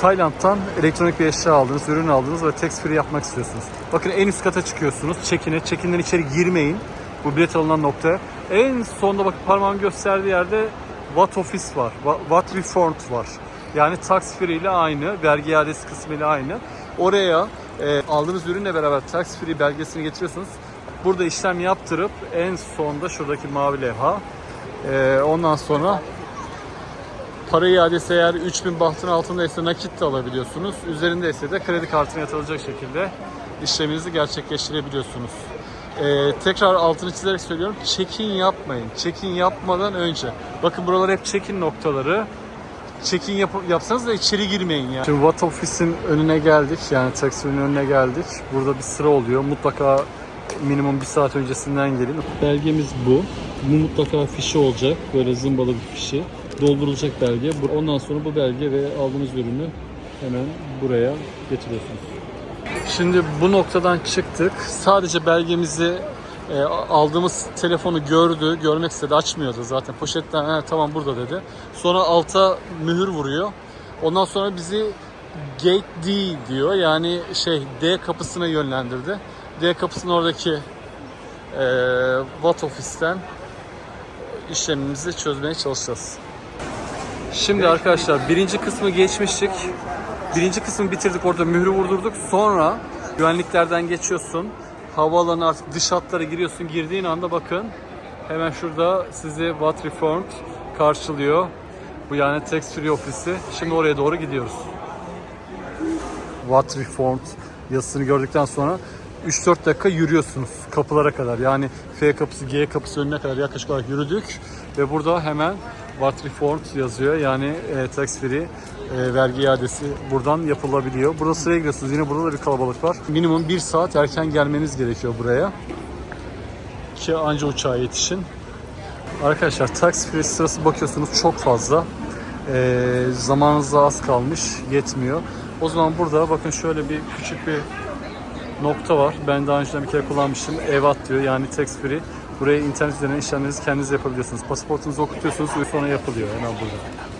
Tayland'dan elektronik bir eşya aldınız, ürün aldınız ve tax free yapmak istiyorsunuz. Bakın en üst kata çıkıyorsunuz. Check-in'e. Check-in'den içeri girmeyin. Bu bilet alınan nokta. En sonda bakın parmağım gösterdiği yerde What Office var. What Refund var. Yani tax free ile aynı. Vergi iadesi kısmı ile aynı. Oraya e, aldığınız ürünle beraber tax free belgesini getiriyorsunuz. Burada işlem yaptırıp en sonda şuradaki mavi levha. e, ondan sonra Para iadesi eğer 3000 bahtın altındaysa nakit de alabiliyorsunuz. Üzerindeyse de kredi kartına yatırılacak şekilde işleminizi gerçekleştirebiliyorsunuz. Ee, tekrar altını çizerek söylüyorum. Check-in yapmayın. Check-in yapmadan önce. Bakın buralar hep check-in noktaları. Check-in yap yapsanız da içeri girmeyin yani. Şimdi Watt Office'in önüne geldik. Yani taksinin önüne geldik. Burada bir sıra oluyor. Mutlaka minimum bir saat öncesinden gelin. Belgemiz bu. Bu mutlaka fişi olacak. Böyle zımbalı bir fişi. Doldurulacak belge. Ondan sonra bu belge ve aldığınız ürünü hemen buraya getiriyorsunuz. Şimdi bu noktadan çıktık. Sadece belgemizi e, aldığımız telefonu gördü, görmek istedi, açmıyordu zaten. Poşetten "Ha, tamam burada dedi. Sonra alta mühür vuruyor. Ondan sonra bizi Gate D diyor. Yani şey D kapısına yönlendirdi. D kapısının oradaki e, Watt ofisten işlemimizi çözmeye çalışacağız. Şimdi arkadaşlar birinci kısmı geçmiştik. Birinci kısmı bitirdik orada mührü vurdurduk. Sonra güvenliklerden geçiyorsun. Havaalanı artık dış hatlara giriyorsun. Girdiğin anda bakın hemen şurada sizi Watt Reformed karşılıyor. Bu yani Tax Free ofisi. Şimdi oraya doğru gidiyoruz. Watt Reformed yazısını gördükten sonra 3-4 dakika yürüyorsunuz kapılara kadar. Yani F kapısı, G kapısı önüne kadar yaklaşık olarak yürüdük. Ve burada hemen Watt Reformed yazıyor. Yani e, tax free e, vergi iadesi buradan yapılabiliyor. Burada sıraya giriyorsunuz. Yine burada da bir kalabalık var. Minimum 1 saat erken gelmeniz gerekiyor buraya. Ki anca uçağa yetişin. Arkadaşlar tax free sırası bakıyorsunuz çok fazla. Ee, zamanınız da az kalmış, yetmiyor. O zaman burada bakın şöyle bir küçük bir nokta var. Ben daha önceden bir kere kullanmıştım. EVAT diyor yani tax free. Buraya internet üzerinden işlemlerinizi kendiniz yapabiliyorsunuz. Pasaportunuzu okutuyorsunuz ve sonra yapılıyor hemen burada.